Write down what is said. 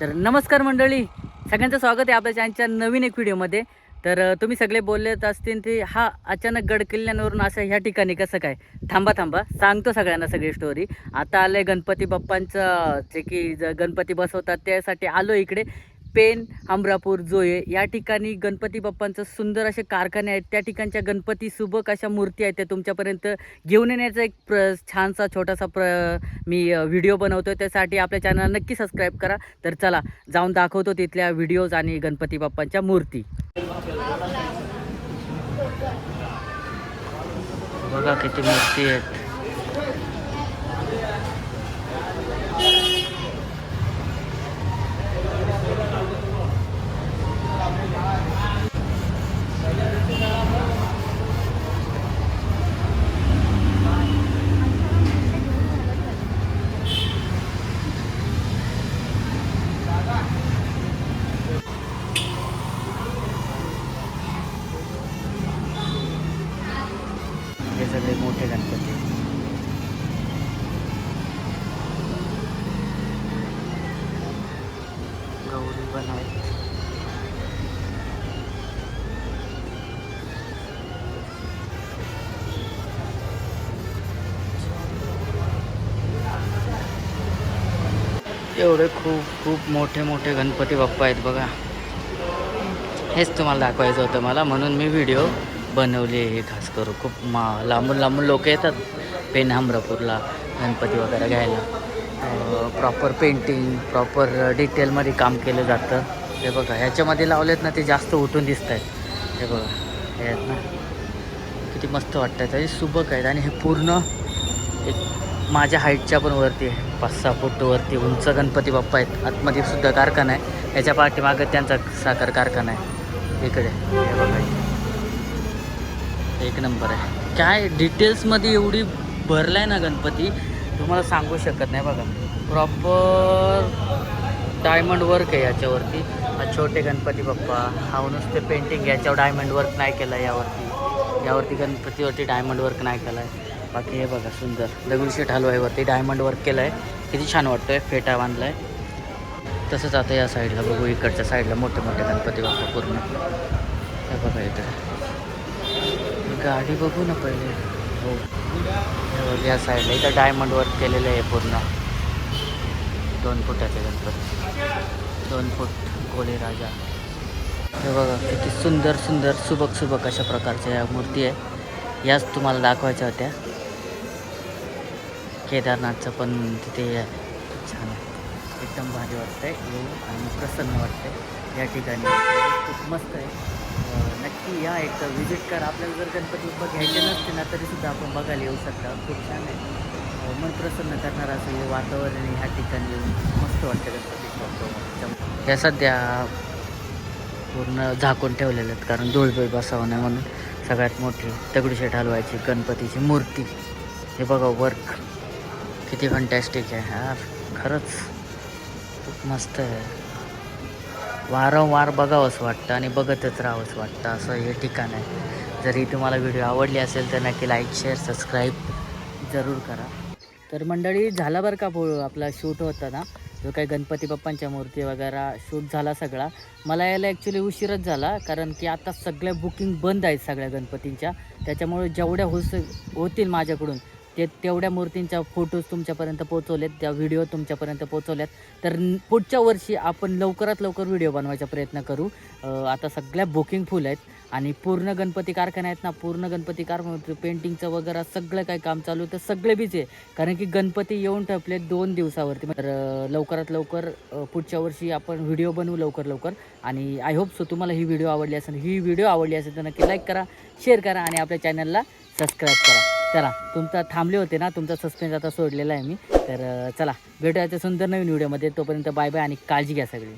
तर नमस्कार मंडळी. सगळ्यांचं स्वागत आहे आपल्या चॅनलच्या नवीन एक व्हिडिओमध्ये. तर तुम्ही सगळे बोललेत असतील ते हा अचानक गड किल्ल्यांवरून असं ह्या ठिकाणी कसं काय? थांबा थांबा. सांगतो सगळ्यांना सगळी स्टोरी आता आलं आहे गणपती बाप्पांचं जे की ज गणपती बसवतात त्यासाठी आलो इकडे. पेन हमरापूर जोये या ठिकाणी गणपती बाप्पांचं सुंदर असे कारखाने आहेत. त्या ठिकाणच्या गणपती सुबक अशा मूर्ती आहेत त्या तुमच्यापर्यंत घेऊन येण्याचा एक प्र छानसा छोटासा प्र मी व्हिडिओ बनवतो त्यासाठी आपल्या चॅनल नक्की सबस्क्राईब करा. तर चला जाऊन दाखवतो तिथल्या व्हिडिओज आणि गणपती बाप्पांच्या मूर्ती. बघा किती मूर्ती आहेत. सगळे मोठे गणपती. गौरी पण आहेत. एवढे खूप खूप मोठे मोठे गणपती बाप्पा आहेत बघा. हेच तुम्हाला दाखवायचं होतं मला म्हणून मी व्हिडिओ बनवले हे खास करून खूप मा लांबून लांबून लोक येतात पेन गणपती वगैरे घ्यायला. प्रॉपर पेंटिंग प्रॉपर डिटेलमध्ये काम केलं जातं. हे बघा ह्याच्यामध्ये लावलेत ना ते जास्त उठून दिसत आहेत हे बघा हे आहेत ना. किती मस्त वाटतं आहे सुबक आहेत आणि हे पूर्ण एक माझ्या हाईटच्या पण वरती आहे. पाच सहा फूट वरती उंच गणपती बाप्पा आहेत. आतमध्ये सुद्धा कारखाना आहे. याच्या पाठीमागं त्यांचा साखर कारखाना आहे. इकडे हे बघा. एक नंबर आहे. काय डिटेल्समध्ये एवढी भरलाय ना गणपती तुम्हाला सांगू शकत नाही बघा. प्रॉपर डायमंड वर्क आहे याच्यावरती. छोटे गणपती बाप्पा हा नुसते पेंटिंग याच्यावर डायमंड वर्क नाही केलं आहे यावरती. यावरती गणपतीवरती डायमंड वर्क नाही केलं आहे बाकी हे बघा सुंदर. दगडूशेठ हलवाईवरती डायमंड वर्क केलं आहे किती छान वाटतो आहे फेटा बांधला आहे तसंच आता या साईडला बघू इकडच्या साईडला मोठे मोठे गणपती बाप्पा पूर्ण. हे बघा इकडे. गाडी बघू ना पहिले. हो. बघ, या साईडला इथं डायमंड वर्क केलेलं आहे पूर्ण. दोन फुटाचे गणपती. दोन फूट कोळी राजा. हे बघा किती सुंदर सुंदर सुबक सुबक अशा प्रकारच्या या मूर्ती आहे. याच तुम्हाला दाखवायच्या होत्या. केदारनाथचं पण तिथे आहे. छान आहे. एकदम भारी वाटतंय. येऊ आणि प्रसन्न वाटतंय. या ठिकाणी. खूप मस्त आहे. नक्की या एक विजिट करा. आपल्याला जर गणपती बाप्पा घ्यायचे नसते ना तरीसुद्धा आपण बघायला येऊ शकता. खूप छान आहे. मन प्रसन्न करणार असं हे वातावरण ह्या ठिकाणी. येऊन मस्त वाटतं गणपती बाप्पा. ह्या सध्या पूर्ण झाकून ठेवलेले आहेत कारण धूळबीळ बसावं नाही म्हणून सगळ्यात मोठी दगडूशेठ हलवायची गणपतीची मूर्ती. हे बघा वर्क किती फंटॅस्टिक आहे हा खरंच खूप मस्त आहे. वारंवार बघावंच वाटतं आणि बघतच राहावंसं वाटतं. असं हे ठिकाण आहे. जरी तुम्हाला व्हिडिओ आवडली असेल तर नक्की लाईक शेअर सबस्क्राईब जरूर करा. तर मंडळी झाला बरं का पो आपला शूट होता ना? जो काही गणपती बाप्पांच्या मूर्ती वगैरे शूट झाला सगळा. मला यायला ॲक्च्युली उशीरच झाला कारण की आता सगळ्या बुकिंग बंद आहेत सगळ्या गणपतींच्या. त्याच्यामुळे जेवढ्या होस होतील माझ्याकडून ते तेवढ्या मूर्तींच्या फोटोज तुमच्यापर्यंत पोहोचवलेत त्या व्हिडिओ तुमच्यापर्यंत पोहोचवल्यात. तर पुढच्या वर्षी आपण लवकरात लवकर व्हिडिओ बनवायचा प्रयत्न करू. आता सगळ्या बुकिंग फुल आहेत आणि पूर्ण गणपती कारखाने आहेत ना पूर्ण गणपती कारखाना पेंटिंगचं वगैरे सगळं काही काम चालू तर सगळे बीच आहे. कारण की गणपती येऊन ठेपले दोन दिवसावरती. तर लवकरात लवकर पुढच्या वर्षी आपण व्हिडिओ बनवू लवकर लवकर. आणि आय होप सो तुम्हाला ही व्हिडिओ आवडली असेल. ही व्हिडिओ आवडली असेल तर नक्की लाईक करा शेअर करा आणि आपल्या चॅनलला सबस्क्राईब करा. चला तुमचा थांबले होते ना तुमचा सस्पेन्स आता सोडलेला आहे मी. तर चला भेटूया सुंदर नवीन व्हिडिओमध्ये तोपर्यंत बाय बाय आणि काळजी घ्या सगळी.